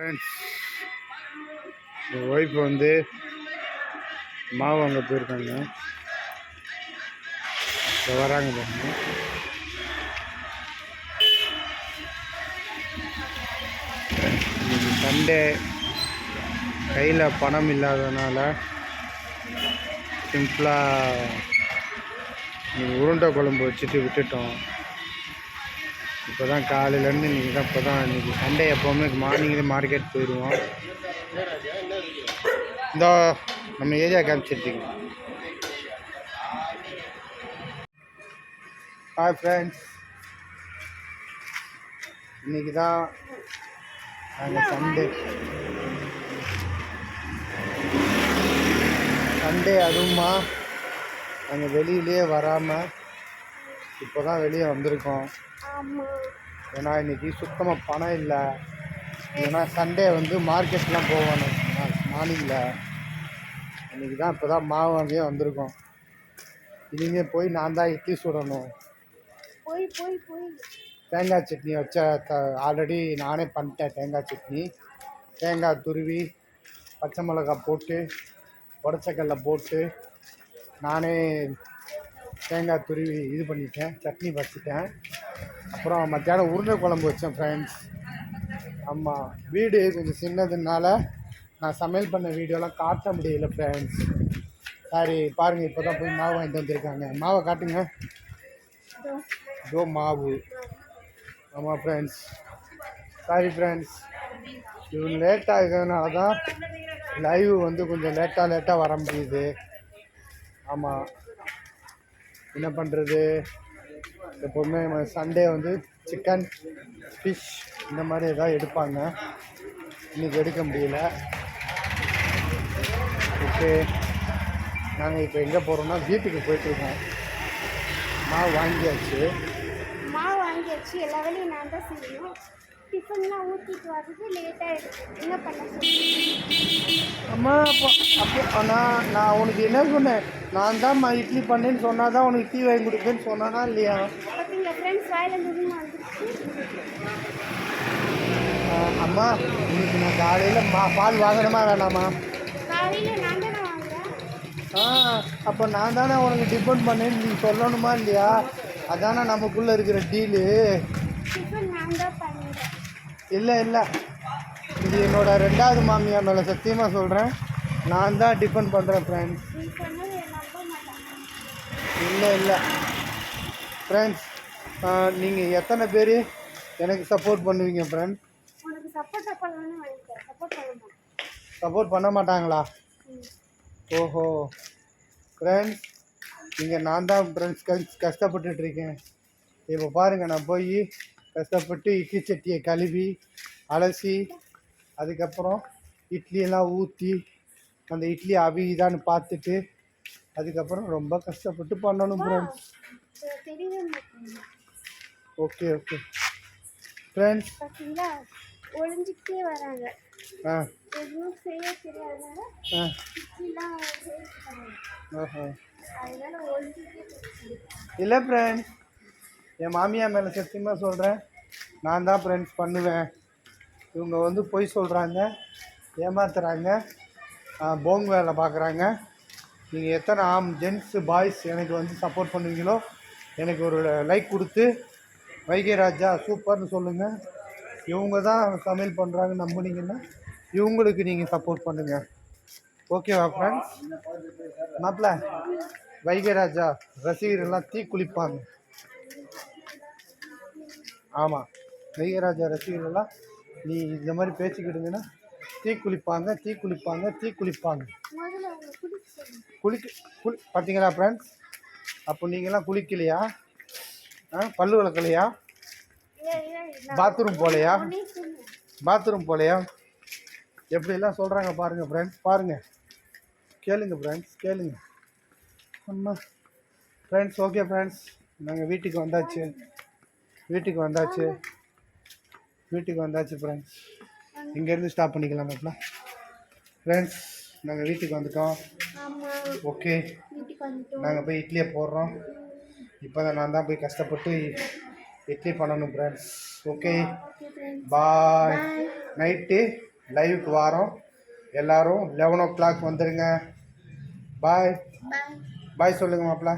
Friends என் wife வந்து மாவு வாங்க போயிருக்காங்க. இப்போ வராங்க பாருங்க. சண்டே கையில் பணம் இல்லாதனால சிம்பிளாக உருண்டை குழம்பு வச்சுட்டு விட்டுட்டோம். இப்போ தான் காலையிலேருந்து இன்றைக்கி தான் இப்போ தான் இன்றைக்கி சண்டே எப்போவுமே மார்னிங்லேயே மார்க்கெட் போயிடுவோம். இந்த நம்ம ஏரியா காமிச்சிருக்கீங்க ஹாய் ஃப்ரெண்ட்ஸ் இன்றைக்கி தான் நாங்கள் சண்டே சண்டே அதுவுமா நாங்கள் வெளியிலே வராமல் இப்போ தான் வெளியே வந்திருக்கோம். ஏன்னா இன்னைக்கு சுத்தமாக பணம் இல்லை. ஏன்னா சண்டே வந்து மார்க்கெட்லாம் போகணும் மார்னிங்கில் இன்னைக்கு தான் இப்போ தான் மாவு வாங்கியே வந்திருக்கோம். இனிமேல் போய் நான் தான் இட்லி சுடணும். போய் போய் போய். தேங்காய் சட்னி வச்ச த ஆல்ரெடி நானே பண்ணிட்டேன் தேங்காய் சட்னி. தேங்காய் துருவி பச்சை மிளகாய் போட்டு உடச்சக்கல்ல போட்டு நானே தேங்காய் துருவி இது பண்ணிட்டேன் சட்னி வச்சுட்டேன் அப்புறம் மத்தியானம் உருண்டை குழம்பு வச்சேன் ஃப்ரெண்ட்ஸ் ஆமாம் வீடு கொஞ்சம் சின்னதுனால நான் சமையல் பண்ண வீடியோலாம் காட்ட முடியல ஃப்ரெண்ட்ஸ் சாரி பாருங்கள் இப்போ தான் போய் மாவு வாங்கிட்டு வந்திருக்காங்க. மாவை காட்டுங்க. இதோ மாவு. ஆமாம் ஃப்ரெண்ட்ஸ் சாரி ஃப்ரெண்ட்ஸ் இவங்க லேட் இருக்கிறதுனால தான் லைவ் வந்து கொஞ்சம் லேட்டாக லேட்டாக வர முடியுது. ஆமாம் என்ன பண்ணுறது எப்போவுமே சண்டே வந்து சிக்கன் ஃபிஷ் இந்த மாதிரி ஏதாவது எடுப்பாங்க. இன்றைக்கி எடுக்க முடியல. ஓகே. நாங்கள் இப்போ எங்கே போகிறோம்னா வீட்டுக்கு போயிட்டுருக்கோம் மாவு வாங்கியாச்சு. மாவு வாங்கியாச்சு. எல்லா வேலையும் நான் தான் செய்யணும். டிஃபன்லாம் ஊற்றிட்டு வர்றது லேட் ஆகிடுது என்ன பண்ண அம்மா அப்போ அப்போ நான் நான் உனக்கு என்ன சொன்னேன்? நான் தான் இட்லி பண்ணேன்னு சொன்னால் தான் உனக்கு டீ வாங்கி கொடுப்பேன்னு சொன்னானா இல்லையா? பார்த்தீங்களா ஃப்ரெண்ட்ஸ் வாயிலேருந்து அம்மா இன்னைக்கு நான் காலையில் மா பால் வாங்கணுமா வேணாமா? காலையில் நான் தானே வாங்குறேன். ஆ அப்போ நான் தானே உனக்கு டிபெண்ட் பண்ணேன்னு நீ சொல்லணுமா இல்லையா? அதானே நமக்குள்ளே இருக்கிற டீலு இல்லை இல்லை. இது என்னோடய ரெண்டாவது மாமியார் மேலே சத்தியமாக சொல்கிறேன் நான் தான் டிபெண்ட் பண்ணுறேன் ஃப்ரெண்ட்ஸ் இல்லை இல்லை. ஃப்ரெண்ட்ஸ் நீங்கள் எத்தனை பேர் எனக்கு சப்போர்ட் பண்ணுவீங்க ஃப்ரெண்ட் சப்போர்ட் பண்ண மாட்டாங்களா? ஓஹோ. ஃப்ரெண்ட்ஸ் இங்கே நான் தான் ஃப்ரெண்ட்ஸ் கஷ்டப்பட்டுட்ருக்கேன் கஷ்டப்பட்டுட்டு இருக்கேன். இப்போ பாருங்கள் நான் போய் கஷ்டப்பட்டு இட்லி சட்டியை கழுவி அலசி அதுக்கப்புறம் இட்லியெல்லாம் ஊற்றி அந்த இட்லி அவிதான்னு பார்த்துட்டு அதுக்கப்புறம் ரொம்ப கஷ்டப்பட்டு பண்ணணும் ஃப்ரெண்ட்ஸ் ஓகே ஓகே ஃப்ரெண்ட்ஸ் பார்த்தீங்களா ஒளிஞ்சிக்கிட்டே வராங்க. ஆ. எதுவும் செய்ய தெரியாதனால ஆ. அதனால ஒளிஞ்சிக்கிட்டே. இல்லை ஃப்ரெண்ட்ஸ் என் மாமியார் மேலே சத்தியமாக சொல்கிறேன் நான் தான் ஃப்ரெண்ட்ஸ் பண்ணுவேன். இவங்க வந்து பொய் சொல்கிறாங்க ஏமாத்துறாங்க. போங் வேலை பார்க்குறாங்க நீங்கள் எத்தனை ஆம் ஜென்ஸு பாய்ஸ் எனக்கு வந்து சப்போர்ட் பண்ணுவீங்களோ எனக்கு ஒரு லைக் கொடுத்து வைகை ராஜா சூப்பர்னு சொல்லுங்கள் இவங்க தான் சமையல் பண்ணுறாங்க நம்புனீங்கன்னா இவங்களுக்கு நீங்கள் சப்போர்ட் பண்ணுங்கள் ஓகேவா ஃப்ரெண்ட்ஸ் மாப்பிள்ள வைகை ராஜா ரசிகர் எல்லாம் தீ குளிப்பாங்க ஆமாம் வைகராஜா ரசிகர்கள் எல்லாம் நீ இந்த மாதிரி பேசிக்கிட்டுங்கன்னா தீ குளிப்பாங்க தீ குளிப்பாங்க தீ குளிப்பாங்க. குளிக்க குளி பார்த்தீங்களா ஃப்ரெண்ட்ஸ் அப்போ நீங்களாம் குளிக்கலையா? ஆ பல்லு விளக்கலையா பாத்ரூம் போகலையா. பாத்ரூம் போகலையா எப்படிலாம் சொல்கிறாங்க பாருங்கள் ஃப்ரெண்ட்ஸ் பாருங்கள் கேளுங்க ஃப்ரெண்ட்ஸ் கேளுங்க. அம்மா. ஃப்ரெண்ட்ஸ் ஓகே ஃப்ரெண்ட்ஸ் நாங்கள் வீட்டுக்கு வந்தாச்சு. வீட்டுக்கு வந்தாச்சு. வீட்டுக்கு வந்தாச்சு ஃப்ரெண்ட்ஸ் இங்கேருந்து ஸ்டாப் பண்ணிக்கலாம் அப்பலாம் ஃப்ரெண்ட்ஸ் நாங்கள் வீட்டுக்கு வந்துட்டோம். ஓகே நாங்கள் போய் இட்லியை போடுறோம். இப்போ தான் நான் தான் போய் கஷ்டப்பட்டு இட்லி பண்ணணும் ஃப்ரெண்ட்ஸ் ஓகே பாய் நைட்டு லைவுக்கு வாரோம். எல்லாரும் லெவன் ஓ கிளாக் வந்துடுங்க பாய் பாய் சொல்லுங்க மாப்பிள்ள